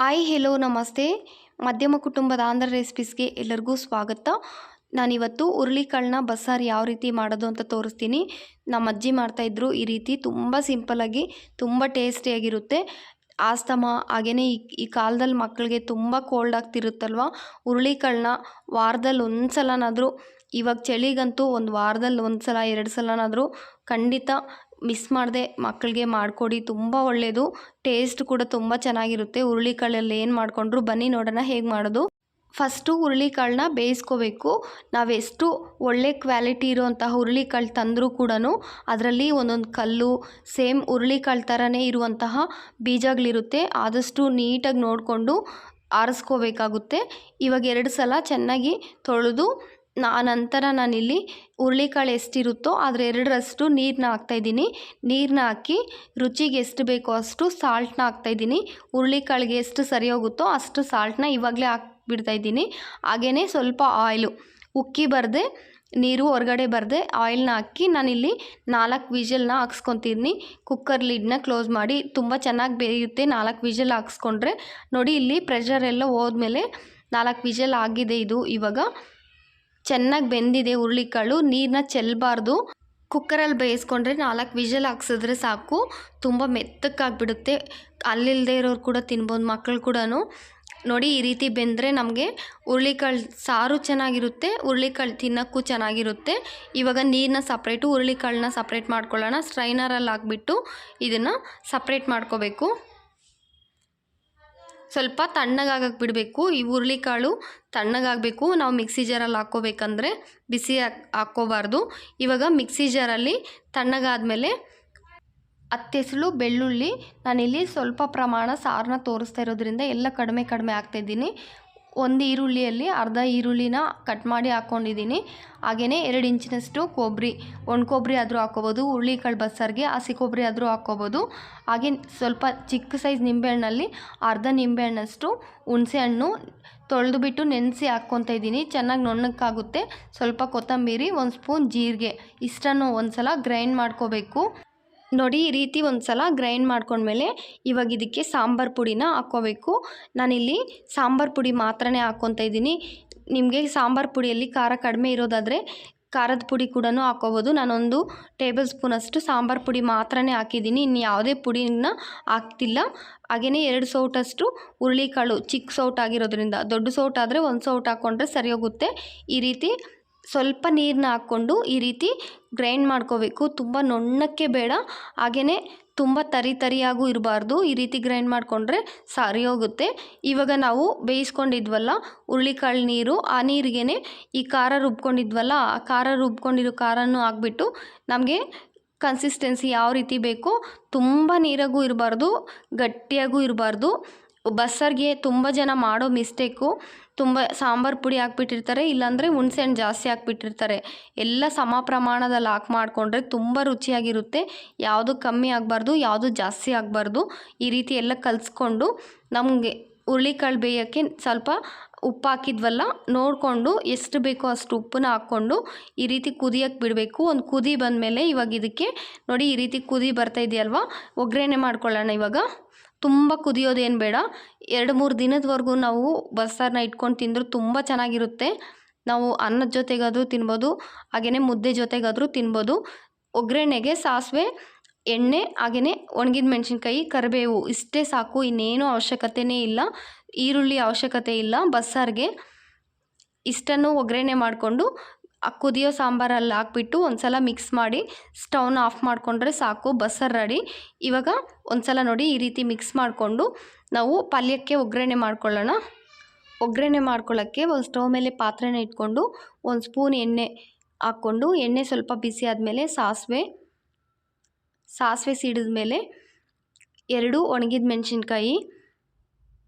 Hi hello ನಮಸ್ತೆ. ಮಧ್ಯಮ ಕುಟುಂಬದ ಆಂಧ್ರ ರೆಸಿಪೀಸ್ಗೆ ಎಲ್ಲರಿಗೂ ಸ್ವಾಗತ. ನಾನಿವತ್ತು ಹುರುಳಿಕಾಳನ್ನ ಬಸ್ಸಾರು ಯಾವ ರೀತಿ ಮಾಡೋದು ಅಂತ ತೋರಿಸ್ತೀನಿ. ನಮ್ಮ ಅಜ್ಜಿ ಮಾಡ್ತಾಯಿದ್ರು ಈ ರೀತಿ ತುಂಬ ಸಿಂಪಲಾಗಿ ತುಂಬ ಟೇಸ್ಟಿಯಾಗಿರುತ್ತೆ ಆಸ್ತಮ ಹಾಗೆಯೇ ಈ ಈ ಕಾಲದಲ್ಲಿ ಮಕ್ಕಳಿಗೆ ತುಂಬ ಕೋಲ್ಡ್ ಆಗ್ತಿರುತ್ತಲ್ವ? ಹುರುಳಿಕಾಳನ್ನ ವಾರದಲ್ಲಿ ಒಂದು ಸಲನಾದರೂ ಇವಾಗ ಚಳಿಗಂತೂ ಒಂದು ವಾರದಲ್ಲಿ ಒಂದು ಸಲ ಎರಡು ಸಲನಾದರೂ ಖಂಡಿತ ಮಿಸ್ ಮಾಡದೆ ಮಕ್ಕಳಿಗೆ ಮಾಡಿಕೊಡಿ, ತುಂಬ ಒಳ್ಳೆಯದು ಟೇಸ್ಟ್ ಕೂಡ ತುಂಬ ಚೆನ್ನಾಗಿರುತ್ತೆ. ಹುರುಳಿಕಾಳಲ್ಲಿ ಏನು ಮಾಡಿಕೊಂಡ್ರು ಬನ್ನಿ ನೋಡೋಣ ಹೇಗೆ ಮಾಡೋದು. ಫಸ್ಟು ಹುರುಳಿಕಾಳನ್ನ ಬೇಯಿಸ್ಕೋಬೇಕು. ನಾವೆಷ್ಟು ಒಳ್ಳೆ ಕ್ವಾಲಿಟಿ ಇರುವಂತಹ ಹುರುಳಿಕಾಳು ತಂದರೂ ಕೂಡ ಅದರಲ್ಲಿ ಒಂದೊಂದು ಕಲ್ಲು, ಸೇಮ್ ಹುರುಳಿಕಾಳು ಥರನೇ ಇರುವಂತಹ ಬೀಜಗಳಿರುತ್ತೆ. ಆದಷ್ಟು ನೀಟಾಗಿ ನೋಡಿಕೊಂಡು ಆರಿಸ್ಕೋಬೇಕಾಗುತ್ತೆ. ಇವಾಗ ಎರಡು ಸಲ ಚೆನ್ನಾಗಿ ತೊಳೆದು ನಾ, ನಂತರ ನಾನಿಲ್ಲಿ ಹುರುಳಿಕಾಳು ಎಷ್ಟಿರುತ್ತೋ ಅದರ ಎರಡರಷ್ಟು ನೀರನ್ನ ಹಾಕ್ತಾಯಿದ್ದೀನಿ. ನೀರನ್ನ ಹಾಕಿ ರುಚಿಗೆ ಎಷ್ಟು ಬೇಕೋ ಅಷ್ಟು ಸಾಲ್ಟ್ನ ಹಾಕ್ತಾಯಿದ್ದೀನಿ. ಹುರುಳಿಕಾಳಿಗೆ ಎಷ್ಟು ಸರಿ ಹೋಗುತ್ತೋ ಅಷ್ಟು ಸಾಲ್ಟ್ನ ಇವಾಗಲೇ ಹಾಕ್ಬಿಡ್ತಾ ಇದ್ದೀನಿ ಹಾಗೆಯೇ ಸ್ವಲ್ಪ ಆಯಿಲು ಉಕ್ಕಿ ಬರದೆ, ನೀರು ಹೊರಗಡೆ ಬರದೆ, ಆಯಿಲ್ನ ಹಾಕಿ ನಾನಿಲ್ಲಿ ನಾಲ್ಕು ವಿಜಲ್ನ ಹಾಕ್ಸ್ಕೊತೀನಿ ಕುಕ್ಕರ್ ಲಿಡ್ನ ಕ್ಲೋಸ್ ಮಾಡಿ ತುಂಬ ಚೆನ್ನಾಗಿ ಬೇಯುತ್ತೆ ನಾಲ್ಕು ವಿಜಲ್ ಹಾಕ್ಸ್ಕೊಂಡ್ರೆ. ನೋಡಿ ಇಲ್ಲಿ ಪ್ರೆಷರ್ ಎಲ್ಲ ಹೋದ್ಮೇಲೆ ನಾಲ್ಕು ವಿಜಲ್ ಆಗಿದೆ ಇದು ಇವಾಗ. ಚೆನ್ನಾಗಿ ಬೆಂದಿದೆ ಹುರುಳಿಕಾಳು ನೀರನ್ನ ಚೆಲ್ಲಬಾರ್ದು ಕುಕ್ಕರಲ್ಲಿ ಬೇಯಿಸ್ಕೊಂಡ್ರೆ ನಾಲ್ಕು ವಿಷಲ್ ಹಾಕ್ಸಿದ್ರೆ ಸಾಕು. ತುಂಬ ಮೆತ್ತಕ್ಕಾಗ್ಬಿಡುತ್ತೆ ಅಲ್ಲಿಲ್ಲದೆ ಇರೋರು ಕೂಡ ತಿನ್ಬೋದು ಮಕ್ಕಳು ಕೂಡ ನೋಡಿ, ಈ ರೀತಿ ಬೆಂದರೆ ನಮಗೆ ಹುರುಳಿಕಾಳು ಸಾರು ಚೆನ್ನಾಗಿರುತ್ತೆ, ಹುರುಳಿಕಾಳು ತಿನ್ನೋಕ್ಕೂ ಚೆನ್ನಾಗಿರುತ್ತೆ. ಇವಾಗ ನೀರನ್ನ ಸಪ್ರೇಟು ಹುರುಳಿಕಾಳನ್ನ ಸಪ್ರೇಟ್ ಮಾಡ್ಕೊಳ್ಳೋಣ. ಸ್ಟ್ರೈನರಲ್ಲಿ ಹಾಕ್ಬಿಟ್ಟು ಇದನ್ನು ಸಪ್ರೇಟ್ ಮಾಡ್ಕೋಬೇಕು. ಸ್ವಲ್ಪ ತಣ್ಣಗಾಗಕ್ಕೆ ಬಿಡಬೇಕು. ಈ ಹುರುಳಿಕಾಳು ತಣ್ಣಗಾಗಬೇಕು. ನಾವು ಮಿಕ್ಸಿ ಜಾರಲ್ಲಿ ಹಾಕ್ಕೋಬೇಕಂದ್ರೆ ಬಿಸಿ ಹಾಕ್, ಹಾಕ್ಕೋಬಾರ್ದು. ಇವಾಗ ಮಿಕ್ಸಿ ಜಾರಲ್ಲಿ ತಣ್ಣಗಾದಮೇಲೆ ಹತ್ತೆಸಳು ಬೆಳ್ಳುಳ್ಳಿ. ನಾನಿಲ್ಲಿ ಸ್ವಲ್ಪ ಪ್ರಮಾಣ ಸಾರನ್ನ ತೋರಿಸ್ತಾ ಇರೋದ್ರಿಂದ ಎಲ್ಲ ಕಡಿಮೆ ಕಡಿಮೆ ಹಾಕ್ತಾಯಿದ್ದೀನಿ ಒಂದು ಈರುಳ್ಳಿಯಲ್ಲಿ ಅರ್ಧ ಈರುಳ್ಳಿನ ಕಟ್ ಮಾಡಿ ಹಾಕ್ಕೊಂಡಿದ್ದೀನಿ ಹಾಗೆಯೇ ಎರಡು ಇಂಚಿನಷ್ಟು ಕೊಬ್ಬರಿ ಒಣ ಕೊಬ್ಬರಿ ಆದರೂ ಹಾಕ್ಕೋಬೋದು, ಹುರುಳಿಕಾಳು ಬಸ್ಸಾರಿಗೆ ಹಸಿ ಕೊಬ್ಬರಿ ಆದರೂ ಹಾಕ್ಕೋಬೋದು. ಹಾಗೆ ಸ್ವಲ್ಪ ಚಿಕ್ಕ ಸೈಜ್ ನಿಂಬೆಹಣ್ಣಲ್ಲಿ ಅರ್ಧ ನಿಂಬೆಹಣ್ಣಷ್ಟು ಹುಣಸೆಹಣ್ಣು ತೊಳೆದು ಬಿಟ್ಟು ನೆನೆಸಿ ಹಾಕ್ಕೊತಾ ಇದ್ದೀನಿ. ಚೆನ್ನಾಗಿ ನುಣ್ಣಕ್ಕಾಗುತ್ತೆ ಸ್ವಲ್ಪ ಕೊತ್ತಂಬರಿ, ಒಂದು ಸ್ಪೂನ್ ಜೀರಿಗೆ, ಇಷ್ಟನ್ನು ಒಂದು ಸಲ ಗ್ರೈಂಡ್ ಮಾಡ್ಕೋಬೇಕು. ನೋಡಿ ಈ ರೀತಿ ಒಂದು ಸಲ ಗ್ರೈಂಡ್ ಮಾಡ್ಕೊಂಡ್ಮೇಲೆ ಇವಾಗ ಇದಕ್ಕೆ ಸಾಂಬಾರು ಪುಡಿನ ಹಾಕ್ಕೋಬೇಕು. ನಾನಿಲ್ಲಿ ಸಾಂಬಾರು ಪುಡಿ ಮಾತ್ರನೇ ಹಾಕ್ಕೊತಾ ಇದ್ದೀನಿ. ನಿಮಗೆ ಸಾಂಬಾರು ಪುಡಿಯಲ್ಲಿ ಖಾರ ಕಡಿಮೆ ಇರೋದಾದರೆ ಖಾರದ ಪುಡಿ ಕೂಡ ಹಾಕ್ಕೋಬೋದು. ನಾನೊಂದು ಟೇಬಲ್ ಸ್ಪೂನಷ್ಟು ಸಾಂಬಾರು ಪುಡಿ ಮಾತ್ರನೇ ಹಾಕಿದ್ದೀನಿ. ಇನ್ನು ಯಾವುದೇ ಪುಡಿನ ಹಾಕ್ತಿಲ್ಲ. ಹಾಗೆಯೇ ಎರಡು ಸೌಟಷ್ಟು ಹುರುಳಿಕಾಳು ಚಿಕ್ಕ ಸೌಟ್ ಆಗಿರೋದ್ರಿಂದ, ದೊಡ್ಡ ಸೌಟ್ ಆದರೆ ಒಂದು ಸೌಟ್ ಹಾಕ್ಕೊಂಡ್ರೆ ಸರಿ ಹೋಗುತ್ತೆ ಈ ರೀತಿ ಸ್ವಲ್ಪ ನೀರನ್ನ ಹಾಕ್ಕೊಂಡು ಈ ರೀತಿ ಗ್ರೈಂಡ್ ಮಾಡ್ಕೋಬೇಕು. ತುಂಬ ನೊಣ್ಣಕ್ಕೆ ಬೇಡ. ಹಾಗೆಯೇ ತುಂಬ ತರಿ ತರಿಯಾಗೂ ಇರಬಾರ್ದು. ಈ ರೀತಿ ಗ್ರೈಂಡ್ ಮಾಡಿಕೊಂಡ್ರೆ ಸರಿ ಹೋಗುತ್ತೆ. ಇವಾಗ ನಾವು ಬೇಯಿಸ್ಕೊಂಡಿದ್ವಲ್ಲ ಹುರುಳಿಕಾಳು ನೀರು, ಆ ನೀರಿಗೇ ಈ ಖಾರ ರುಬ್ಕೊಂಡಿದ್ವಲ್ಲ, ಆ ಖಾರ ರುಬ್ಕೊಂಡಿರೋ ಖಾರನೂ ಹಾಕ್ಬಿಟ್ಟು ನಮಗೆ ಕನ್ಸಿಸ್ಟೆನ್ಸಿ ಯಾವ ರೀತಿ ಬೇಕೋ ತುಂಬ ನೀರಾಗೂ ಇರಬಾರ್ದು, ಗಟ್ಟಿಯಾಗೂ ಇರಬಾರ್ದು. ಬಸ್ಸಾರಿಗೆ ತುಂಬ ಜನ ಮಾಡೋ ಮಿಸ್ಟೇಕು, ತುಂಬ ಸಾಂಬಾರು ಪುಡಿ ಹಾಕ್ಬಿಟ್ಟಿರ್ತಾರೆ, ಇಲ್ಲಾಂದರೆ ಹುಣ್ಸೆಹಣ್ಣು ಜಾಸ್ತಿ ಹಾಕ್ಬಿಟ್ಟಿರ್ತಾರೆ. ಎಲ್ಲ ಸಮ ಪ್ರಮಾಣದಲ್ಲಿ ಹಾಕಿ ಮಾಡಿಕೊಂಡ್ರೆ ತುಂಬ ರುಚಿಯಾಗಿರುತ್ತೆ. ಯಾವುದು ಕಮ್ಮಿ ಆಗಬಾರ್ದು, ಯಾವುದು ಜಾಸ್ತಿ ಆಗಬಾರ್ದು, ಈ ರೀತಿ ಎಲ್ಲ ಕಲಿಸ್ಕೊಂಡು ನಮಗೆ ಹುರುಳಿಕಾಳು ಬೇಯೋಕ್ಕೆ ಸ್ವಲ್ಪ ಉಪ್ಪು ಹಾಕಿದ್ವಲ್ಲ ನೋಡಿಕೊಂಡು ಎಷ್ಟು ಬೇಕೋ ಅಷ್ಟು ಉಪ್ಪನ್ನ ಹಾಕ್ಕೊಂಡು ಈ ರೀತಿ ಕುದಿಯೋಕ್ಕೆ ಬಿಡಬೇಕು. ಒಂದು ಕುದಿ ಬಂದಮೇಲೆ ಇವಾಗ ಇದಕ್ಕೆ ನೋಡಿ ಈ ರೀತಿ ಕುದಿ ಬರ್ತಾ ಇದೆಯಲ್ವಾ? ಒಗ್ಗರಣೆ ಮಾಡ್ಕೊಳ್ಳೋಣ ಇವಾಗ. ತುಂಬ ಕುದಿಯೋದೇನು ಬೇಡ. ಎರಡು ಮೂರು ದಿನದವರೆಗೂ ನಾವು ಬಸ್ಸಾರನ್ನ ಇಟ್ಕೊಂಡು ತಿಂದರೂ ತುಂಬ ಚೆನ್ನಾಗಿರುತ್ತೆ. ನಾವು ಅನ್ನದ ಜೊತೆಗಾದರೂ ತಿನ್ಬೋದು ಹಾಗೆಯೇ ಮುದ್ದೆ ಜೊತೆಗಾದರೂ ತಿನ್ಬೋದು. ಒಗ್ಗರಣೆಗೆ ಸಾಸಿವೆ ಎಣ್ಣೆ ಹಾಗೆಯೇ ಒಣಗಿದ ಮೆಣಸಿನ್ಕಾಯಿ, ಕರಿಬೇವು, ಇಷ್ಟೇ ಸಾಕು. ಇನ್ನೇನು ಅವಶ್ಯಕತೆಯೇ ಇಲ್ಲ. ಈರುಳ್ಳಿ ಅವಶ್ಯಕತೆ ಇಲ್ಲ. ಬಸ್ಸಾರಿಗೆ ಇಷ್ಟನ್ನು ಒಗ್ಗರಣೆ ಮಾಡಿಕೊಂಡು ಕುದಿಯೋ ಸಾಂಬಾರಲ್ಲಿ ಹಾಕ್ಬಿಟ್ಟು ಒಂದು ಸಲ ಮಿಕ್ಸ್ ಮಾಡಿ ಸ್ಟೌನ್ ಆಫ್ ಮಾಡಿಕೊಂಡ್ರೆ ಸಾಕು. ಬಸ್ಸಾರು ರೆಡಿ. ಇವಾಗ ಒಂದು ಸಲ ನೋಡಿ ಈ ರೀತಿ ಮಿಕ್ಸ್ ಮಾಡಿಕೊಂಡು ನಾವು ಪಲ್ಯಕ್ಕೆ ಒಗ್ಗರಣೆ ಮಾಡ್ಕೊಳ್ಳೋಣ. ಒಗ್ಗರಣೆ ಮಾಡ್ಕೊಳ್ಳೋಕ್ಕೆ ಒಂದು ಸ್ಟೌವ್ ಮೇಲೆ ಪಾತ್ರೆನ ಇಟ್ಕೊಂಡು ಒಂದು ಸ್ಪೂನ್ ಎಣ್ಣೆ ಹಾಕ್ಕೊಂಡು ಎಣ್ಣೆ ಸ್ವಲ್ಪ ಬಿಸಿ ಆದಮೇಲೆ ಸಾಸಿವೆ ಸಾಸಿವೆ ಸಿಡಿದ ಮೇಲೆ ಎರಡು ಒಣಗಿದ ಮೆಣಸಿನ್ಕಾಯಿ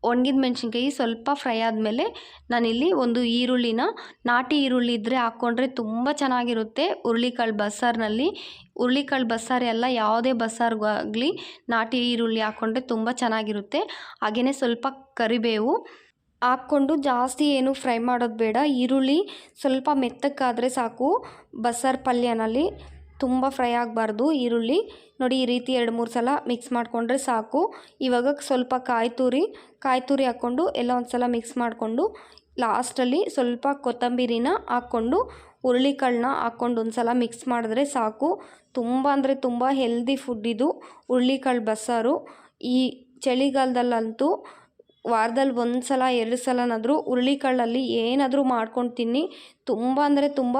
ಒಣಗಿದ ಮೆಣಸಿನ್ಕಾಯಿ ಸ್ವಲ್ಪ ಫ್ರೈ ಆದಮೇಲೆ ನಾನಿಲ್ಲಿ ಒಂದು ಈರುಳ್ಳಿನ, ನಾಟಿ ಈರುಳ್ಳಿ ಇದ್ದರೆ ಹಾಕ್ಕೊಂಡ್ರೆ ತುಂಬ ಚೆನ್ನಾಗಿರುತ್ತೆ. ಹುರುಳಿಕಾಳು ಬಸ್ಸಾರಿನಲ್ಲಿ, ಹುರುಳಿಕಾಳು ಬಸ್ಸಾರು ಎಲ್ಲ ಯಾವುದೇ ಬಸ್ಸಾರಿಗಾಗಲಿ ನಾಟಿ ಈರುಳ್ಳಿ ಹಾಕ್ಕೊಂಡ್ರೆ ತುಂಬ ಚೆನ್ನಾಗಿರುತ್ತೆ. ಹಾಗೆಯೇ ಸ್ವಲ್ಪ ಕರಿಬೇವು ಹಾಕ್ಕೊಂಡು ಜಾಸ್ತಿ ಏನು ಫ್ರೈ ಮಾಡೋದು ಬೇಡ. ಈರುಳ್ಳಿ ಸ್ವಲ್ಪ ಮೆತ್ತಕ್ಕಾದರೆ ಸಾಕು. ಬಸ್ಸಾರು ಪಲ್ಯನಲ್ಲಿ ತುಂಬ ಫ್ರೈ ಆಗಬಾರ್ದು, ಈರುಳ್ಳಿ. ನೋಡಿ, ಈ ರೀತಿ ಎರಡು, ಮೂರು ಸಲ ಮಿಕ್ಸ್ ಮಾಡಿಕೊಂಡ್ರೆ ಸಾಕು. ಇವಾಗ ಸ್ವಲ್ಪ ಕಾಯಿ ತುರಿ ಕಾಯಿ ತುರಿ ಹಾಕ್ಕೊಂಡು ಎಲ್ಲ ಒಂದು ಸಲ ಮಿಕ್ಸ್ ಮಾಡಿಕೊಂಡು ಲಾಸ್ಟಲ್ಲಿ ಸ್ವಲ್ಪ ಕೊತ್ತಂಬರಿನ ಹಾಕ್ಕೊಂಡು, ಹುರುಳಿಕಾಳನ್ನ ಹಾಕ್ಕೊಂಡು ಒಂದು ಸಲ ಮಿಕ್ಸ್ ಮಾಡಿದ್ರೆ ಸಾಕು. ತುಂಬ ಅಂದರೆ ತುಂಬ ಹೆಲ್ದಿ ಫುಡ್ ಇದು. ಹುರುಳಿಕಾಳು ಬಸ್ಸಾರು. ಈ ಚಳಿಗಾಲದಲ್ಲಂತೂ ವಾರದಲ್ಲಿ ಒಂದು ಸಲ, ಎರಡು ಸಲನಾದರೂ ಹುರುಳಿಕಾಳಲ್ಲಿ ಏನಾದರೂ ಮಾಡ್ಕೊಂಡು ತಿನ್ನಿ ತುಂಬ ಅಂದರೆ ತುಂಬ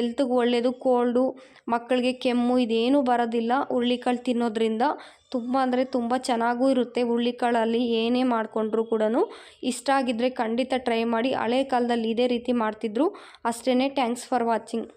ಎಲ್ತ್ಗೆ ಒಳ್ಳೆಯದು ಕೋಲ್ಡು, ಮಕ್ಕಳಿಗೆ ಕೆಮ್ಮು ಇದೇನೂ ಬರೋದಿಲ್ಲ. ಹುರುಳಿಕಾಳು ತಿನ್ನೋದ್ರಿಂದ ತುಂಬ ಅಂದರೆ ತುಂಬ ಚೆನ್ನಾಗೂ ಇರುತ್ತೆ. ಹುರುಳಿಕಾಳಲ್ಲಿ ಏನೇ ಮಾಡಿಕೊಂಡ್ರು ಕೂಡ ಇಷ್ಟ ಆಗಿದ್ದರೆ ಖಂಡಿತ ಟ್ರೈ ಮಾಡಿ. ಹಳೆ ಕಾಲದಲ್ಲಿ ಇದೇ ರೀತಿ ಮಾಡ್ತಿದ್ರು. ಅಷ್ಟೇ ಥ್ಯಾಂಕ್ಸ್ ಫಾರ್ ವಾಚಿಂಗ್